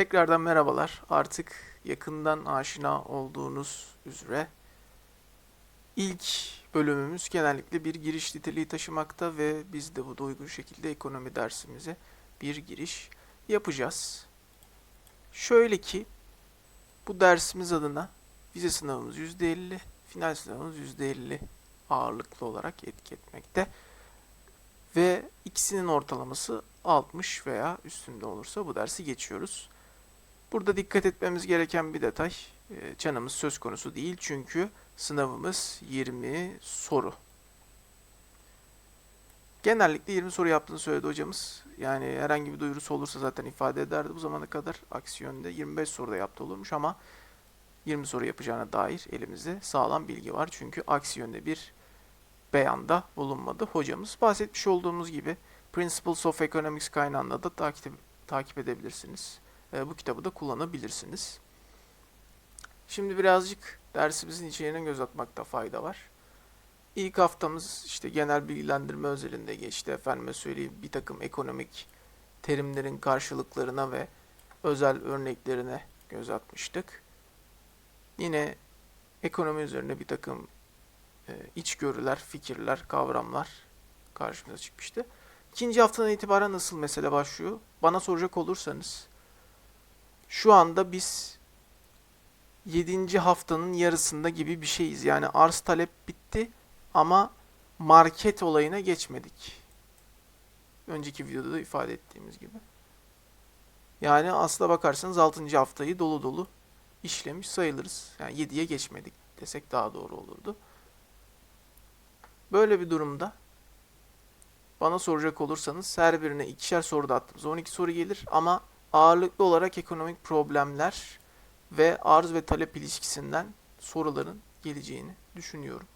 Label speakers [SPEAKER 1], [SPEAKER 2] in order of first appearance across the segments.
[SPEAKER 1] Tekrardan merhabalar. Artık yakından aşina olduğunuz üzere ilk bölümümüz genellikle bir giriş niteliği taşımakta ve biz de bu da uygun şekilde ekonomi dersimize bir giriş yapacağız. Şöyle ki bu dersimiz adına vize sınavımız %50, final sınavımız %50 ağırlıklı olarak etki etmekte. Ve ikisinin ortalaması 60 veya üstünde olursa bu dersi geçiyoruz. Burada dikkat etmemiz gereken bir detay, e, canımız söz konusu değil çünkü sınavımız 20 soru. Genellikle 20 soru yaptığını söyledi hocamız. Yani herhangi bir duyurusu olursa zaten ifade ederdi bu zamana kadar. Aksi yönde 25 soruda yaptı olurmuş ama 20 soru yapacağına dair elimizde sağlam bilgi var. Çünkü aksi bir beyanda bulunmadı. Hocamız bahsetmiş olduğumuz gibi Principles of Economics kaynağında da takip, takip edebilirsiniz. E, bu kitabı da kullanabilirsiniz. Şimdi birazcık dersimizin içeriğine göz atmakta fayda var. İlk haftamız işte genel bilgilendirme özelinde geçti. Efendime söyleyeyim bir takım ekonomik terimlerin karşılıklarına ve özel örneklerine göz atmıştık. Yine ekonomi üzerine bir takım e, içgörüler, fikirler, kavramlar karşımıza çıkmıştı. İkinci haftadan itibaren nasıl mesele başlıyor? Bana soracak olursanız şu anda biz 7. haftanın yarısında gibi bir şeyiz. Yani arz talep bitti ama market olayına geçmedik. Önceki videoda da ifade ettiğimiz gibi. Yani aslına bakarsanız 6. haftayı dolu dolu işlemiş sayılırız. Yani 7'ye geçmedik desek daha doğru olurdu. Böyle bir durumda bana soracak olursanız her birine ikişer soru da attığımız 12 soru gelir ama ağırlıklı olarak ekonomik problemler ve arz ve talep ilişkisinden soruların geleceğini düşünüyorum.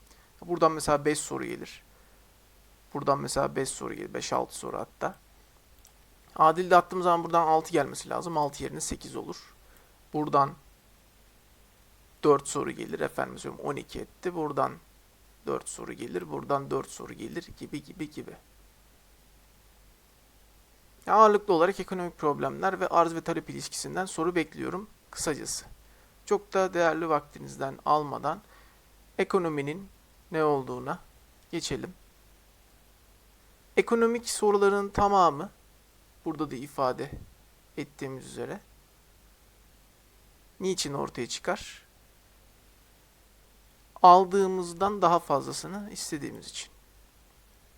[SPEAKER 1] Buradan mesela 5 soru gelir. Buradan mesela 5 soru gelir. 5-6 soru hatta. Adil'de attığım zaman buradan 6 gelmesi lazım. 6 yerine 8 olur. Buradan 4 soru gelir. Efendim söyleyeyim 12 etti. Buradan 4 soru gelir. Buradan 4 soru gelir gibi gibi gibi. Ağırlıklı olarak ekonomik problemler ve arz ve talep ilişkisinden soru bekliyorum kısacası. Çok da değerli vaktinizden almadan ekonominin ne olduğuna geçelim. Ekonomik soruların tamamı burada da ifade ettiğimiz üzere niçin ortaya çıkar? Aldığımızdan daha fazlasını istediğimiz için.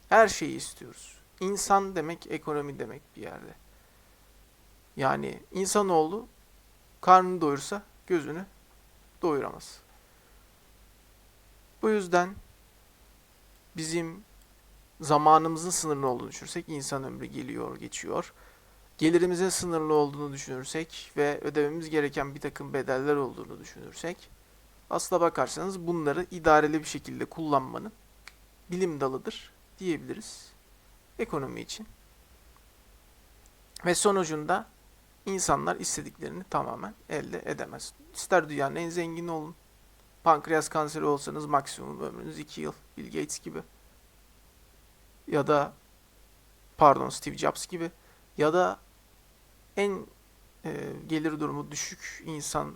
[SPEAKER 1] Her şeyi istiyoruz. İnsan demek ekonomi demek bir yerde. Yani insanoğlu karnını doyursa gözünü doyuramaz. Bu yüzden bizim zamanımızın sınırlı olduğunu düşünürsek insan ömrü geliyor, geçiyor. Gelirimizin sınırlı olduğunu düşünürsek ve ödememiz gereken bir takım bedeller olduğunu düşünürsek aslına bakarsanız bunları idareli bir şekilde kullanmanın bilim dalıdır diyebiliriz ekonomi için. Ve sonucunda insanlar istediklerini tamamen elde edemez. İster dünyanın en zengini olun, pankreas kanseri olsanız maksimum ömrünüz 2 yıl, Bill Gates gibi. Ya da pardon Steve Jobs gibi ya da en e, gelir durumu düşük insan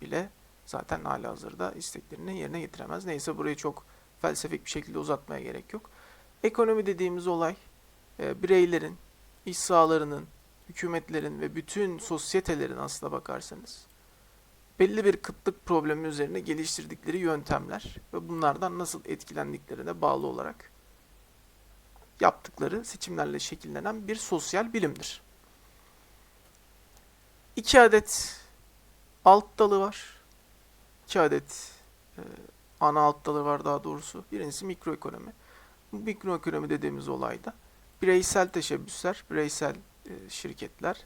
[SPEAKER 1] bile zaten hala hazırda isteklerini yerine getiremez. Neyse burayı çok felsefik bir şekilde uzatmaya gerek yok. Ekonomi dediğimiz olay e, bireylerin, iş sahalarının, hükümetlerin ve bütün sosyetelerin aslına bakarsanız belli bir kıtlık problemi üzerine geliştirdikleri yöntemler ve bunlardan nasıl etkilendiklerine bağlı olarak yaptıkları seçimlerle şekillenen bir sosyal bilimdir. İki adet alt dalı var. İki adet e, ana alt dalı var daha doğrusu. Birincisi mikroekonomi. Bu mikroekonomi dediğimiz olayda bireysel teşebbüsler, bireysel e, şirketler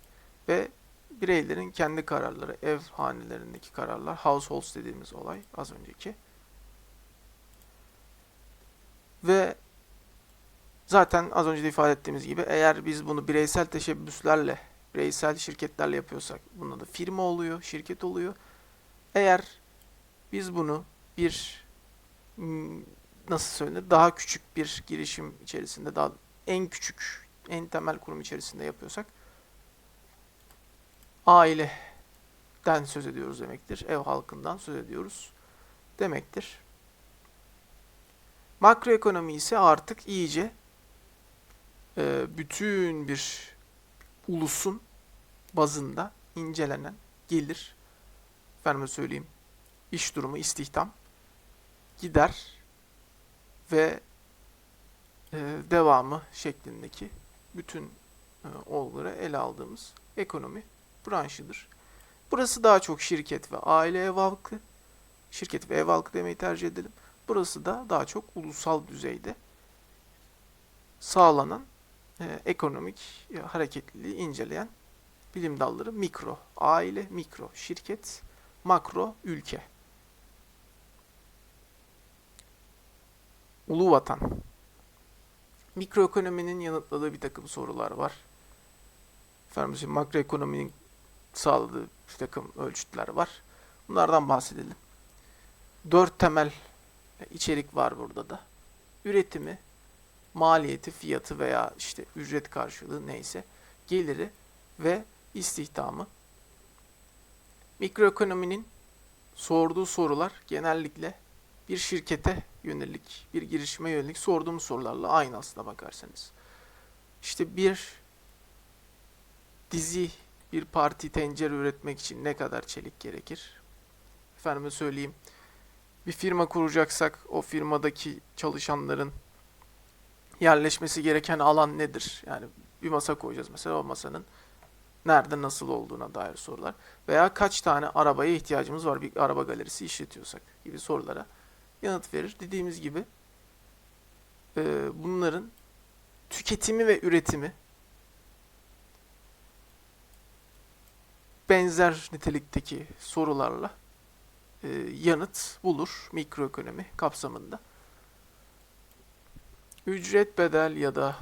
[SPEAKER 1] ve bireylerin kendi kararları, ev hanelerindeki kararlar, households dediğimiz olay az önceki. Ve zaten az önce de ifade ettiğimiz gibi eğer biz bunu bireysel teşebbüslerle, bireysel şirketlerle yapıyorsak bunda da firma oluyor, şirket oluyor. Eğer biz bunu bir nasıl söylenir daha küçük bir girişim içerisinde daha en küçük en temel kurum içerisinde yapıyorsak aileden söz ediyoruz demektir. Ev halkından söz ediyoruz demektir. Makroekonomi ise artık iyice e, bütün bir ulusun bazında incelenen gelir, efendime söyleyeyim, iş durumu, istihdam, gider ve devamı şeklindeki bütün e, olguları ele aldığımız ekonomi branşıdır. Burası daha çok şirket ve aile ev halkı, şirket ve ev halkı demeyi tercih edelim. Burası da daha çok ulusal düzeyde sağlanan e, ekonomik e, hareketliliği inceleyen bilim dalları mikro, aile, mikro, şirket, makro, ülke. Ulu vatan. Mikroekonominin yanıtladığı bir takım sorular var. Efendim, makroekonominin sağladığı bir takım ölçütler var. Bunlardan bahsedelim. Dört temel içerik var burada da. Üretimi, maliyeti, fiyatı veya işte ücret karşılığı neyse, geliri ve istihdamı. Mikroekonominin sorduğu sorular genellikle bir şirkete yönelik, bir girişime yönelik sorduğumuz sorularla aynı aslında bakarsanız. İşte bir dizi, bir parti tencere üretmek için ne kadar çelik gerekir? Efendime söyleyeyim, bir firma kuracaksak o firmadaki çalışanların yerleşmesi gereken alan nedir? Yani bir masa koyacağız mesela o masanın nerede nasıl olduğuna dair sorular veya kaç tane arabaya ihtiyacımız var bir araba galerisi işletiyorsak gibi sorulara yanıt verir. Dediğimiz gibi e, bunların tüketimi ve üretimi benzer nitelikteki sorularla e, yanıt bulur mikroekonomi kapsamında. Ücret bedel ya da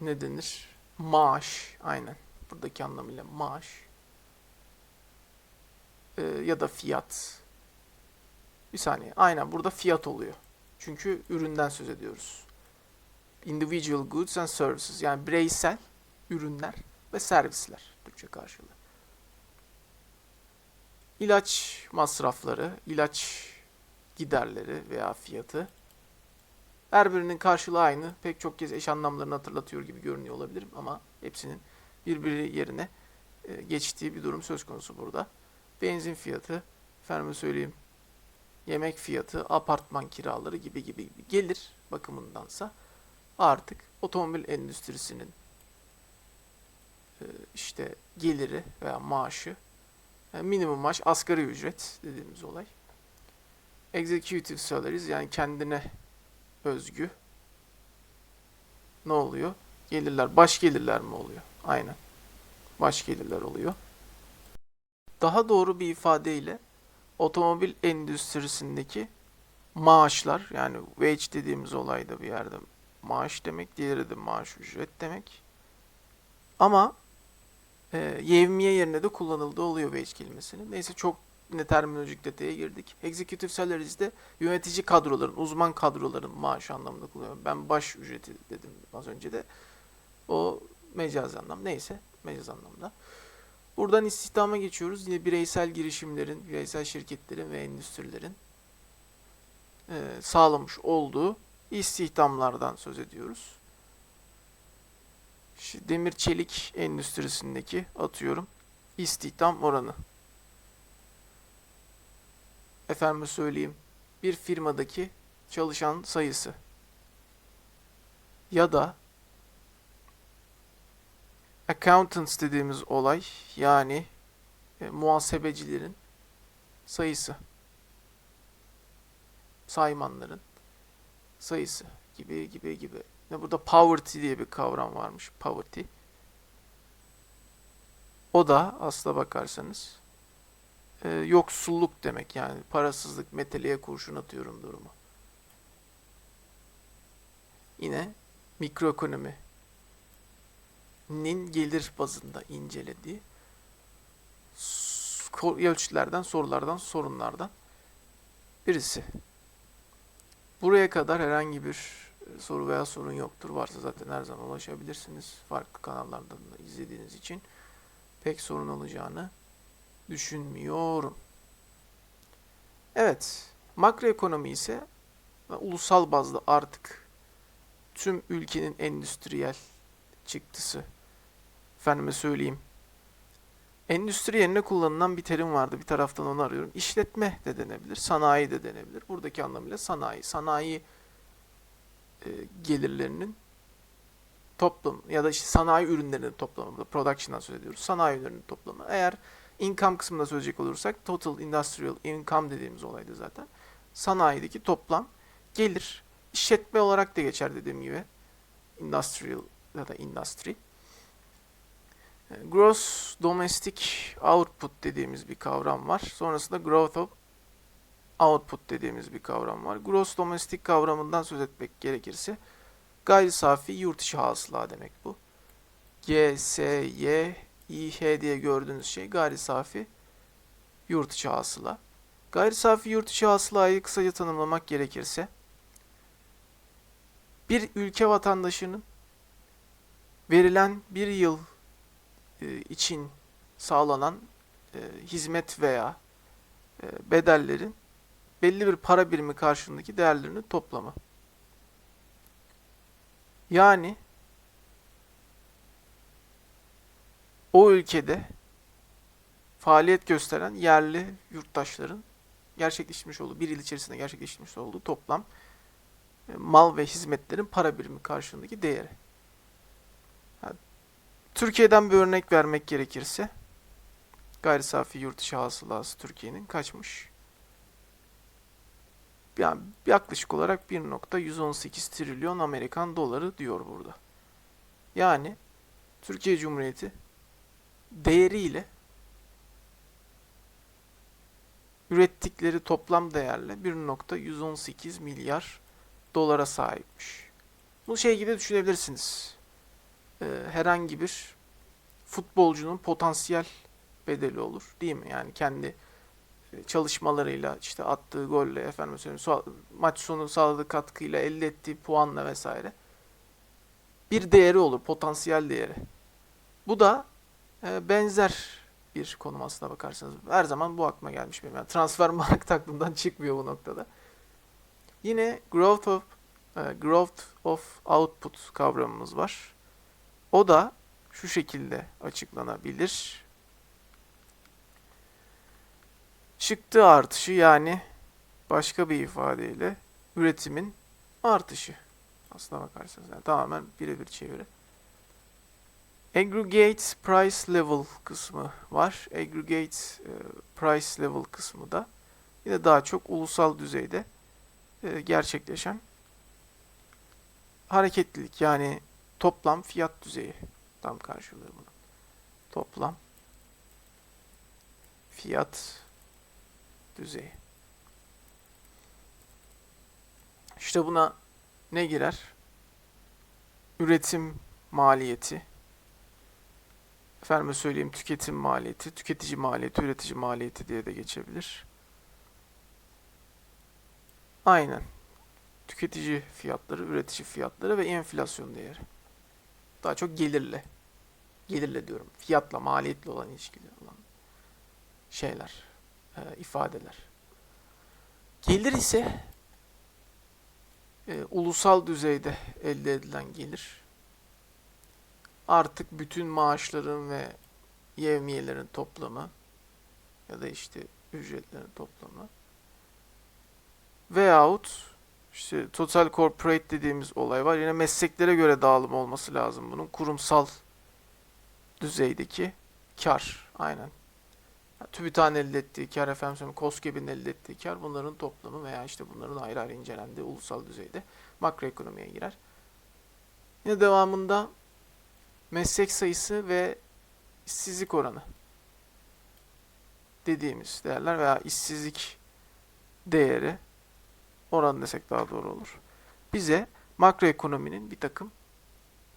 [SPEAKER 1] ne denir? Maaş, aynen. Buradaki anlamıyla maaş. Ee, ya da fiyat. Bir saniye. Aynen burada fiyat oluyor. Çünkü üründen söz ediyoruz. Individual goods and services. Yani bireysel ürünler ve servisler. Türkçe karşılığı. İlaç masrafları, ilaç giderleri veya fiyatı. Her birinin karşılığı aynı. Pek çok kez eş anlamlarını hatırlatıyor gibi görünüyor olabilirim ama hepsinin birbiri yerine e, geçtiği bir durum söz konusu burada. Benzin fiyatı, efendime söyleyeyim, yemek fiyatı, apartman kiraları gibi gibi gelir bakımındansa artık otomobil endüstrisinin e, işte geliri veya maaşı, yani minimum maaş, asgari ücret dediğimiz olay. Executive salaries yani kendine özgü ne oluyor? Gelirler, baş gelirler mi oluyor? Aynen. Baş gelirler oluyor. Daha doğru bir ifadeyle otomobil endüstrisindeki maaşlar yani wage dediğimiz olayda bir yerde maaş demek, diğeri de maaş ücret demek. Ama e, yevmiye yerine de kullanıldığı oluyor wage kelimesinin. Neyse çok yine terminolojik detaya girdik. Executive salaries'de yönetici kadroların, uzman kadroların maaşı anlamında kullanıyorum. Ben baş ücreti dedim az önce de. O mecaz anlam. Neyse mecaz anlamda. Buradan istihdama geçiyoruz. Yine bireysel girişimlerin, bireysel şirketlerin ve endüstrilerin e, sağlamış olduğu istihdamlardan söz ediyoruz. Demir çelik endüstrisindeki atıyorum istihdam oranı efendime söyleyeyim bir firmadaki çalışan sayısı ya da accountants dediğimiz olay yani e, muhasebecilerin sayısı saymanların sayısı gibi gibi gibi. Ne burada poverty diye bir kavram varmış. Poverty. O da aslına bakarsanız e, yoksulluk demek yani parasızlık, meteleye kurşun atıyorum durumu. Yine mikroekonominin gelir bazında incelediği ölçütlerden, sorulardan, sorunlardan birisi. Buraya kadar herhangi bir soru veya sorun yoktur. Varsa zaten her zaman ulaşabilirsiniz. Farklı kanallardan da izlediğiniz için pek sorun olacağını düşünmüyorum. Evet, makroekonomi ise ulusal bazda artık tüm ülkenin endüstriyel çıktısı. Efendime söyleyeyim. Endüstri yerine kullanılan bir terim vardı. Bir taraftan onu arıyorum. İşletme de denebilir, sanayi de denebilir. Buradaki anlamıyla sanayi. Sanayi e, gelirlerinin toplam ya da işte sanayi ürünlerinin toplamı. Production'dan söz ediyoruz. Sanayi ürünlerinin toplamı. Eğer income kısmında söyleyecek olursak total industrial income dediğimiz olaydı zaten. Sanayideki toplam gelir. İşletme olarak da geçer dediğim gibi. Industrial ya da industry. Gross domestic output dediğimiz bir kavram var. Sonrasında growth of output dediğimiz bir kavram var. Gross domestic kavramından söz etmek gerekirse gayri safi yurt içi hasıla demek bu. G, S, Y, İ, H diye gördüğünüz şey gayri safi yurt içi hasıla. Gayri safi yurt içi hasılayı kısaca tanımlamak gerekirse bir ülke vatandaşının verilen bir yıl için sağlanan e, hizmet veya e, bedellerin belli bir para birimi karşılığındaki değerlerinin toplamı. Yani o ülkede faaliyet gösteren yerli yurttaşların gerçekleştirmiş olduğu, bir yıl içerisinde gerçekleştirmiş olduğu toplam e, mal ve hizmetlerin para birimi karşılığındaki değeri. Türkiye'den bir örnek vermek gerekirse gayri safi yurt içi hasılası Türkiye'nin kaçmış? Yani yaklaşık olarak 1.118 trilyon Amerikan doları diyor burada. Yani Türkiye Cumhuriyeti değeriyle ürettikleri toplam değerle 1.118 milyar dolara sahipmiş. Bu şey gibi düşünebilirsiniz. Ee, herhangi bir futbolcunun potansiyel bedeli olur değil mi? Yani kendi e, çalışmalarıyla işte attığı golle efendim söyleyeyim maç sonu sağladığı katkıyla elde ettiği puanla vesaire bir değeri olur potansiyel değeri. Bu da e, benzer bir konum aslına bakarsanız. Her zaman bu aklıma gelmiş benim. Yani transfer market aklımdan çıkmıyor bu noktada. Yine growth of e, growth of output kavramımız var. O da şu şekilde açıklanabilir. Çıktı artışı yani başka bir ifadeyle üretimin artışı. Aslına bakarsanız yani tamamen birebir çeviri. Aggregate price level kısmı var. Aggregate e, price level kısmı da yine daha çok ulusal düzeyde e, gerçekleşen hareketlilik yani toplam fiyat düzeyi tam karşılığı bunun. Toplam fiyat düzeyi. İşte buna ne girer? Üretim maliyeti, efendime söyleyeyim tüketim maliyeti, tüketici maliyeti, üretici maliyeti diye de geçebilir. Aynen. Tüketici fiyatları, üretici fiyatları ve enflasyon değeri. Daha çok gelirle. Gelirle diyorum. Fiyatla, maliyetle olan ilişkili olan şeyler, e, ifadeler. Gelir ise e, ulusal düzeyde elde edilen gelir artık bütün maaşların ve yevmiyelerin toplamı ya da işte ücretlerin toplamı veyahut işte total corporate dediğimiz olay var. Yine mesleklere göre dağılım olması lazım bunun. Kurumsal düzeydeki kar. Aynen. Yani TÜBİTAK'ın elde ettiği kar, efendim söyleyeyim, KOSGEB'in elde ettiği kar bunların toplamı veya işte bunların ayrı ayrı incelendiği ulusal düzeyde makroekonomiye girer. Yine devamında meslek sayısı ve işsizlik oranı dediğimiz değerler veya işsizlik değeri oran desek daha doğru olur. Bize makroekonominin bir takım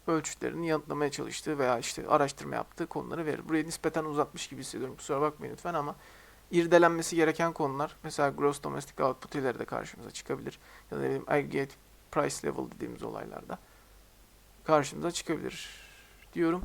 [SPEAKER 1] ölçütlerini yanıtlamaya çalıştığı veya işte araştırma yaptığı konuları verir. Burayı nispeten uzatmış gibi hissediyorum. Kusura bakmayın lütfen ama irdelenmesi gereken konular mesela gross domestic output ileride karşımıza çıkabilir. Ya da ne bileyim aggregate price level dediğimiz olaylarda karşımıza çıkabilir diyorum.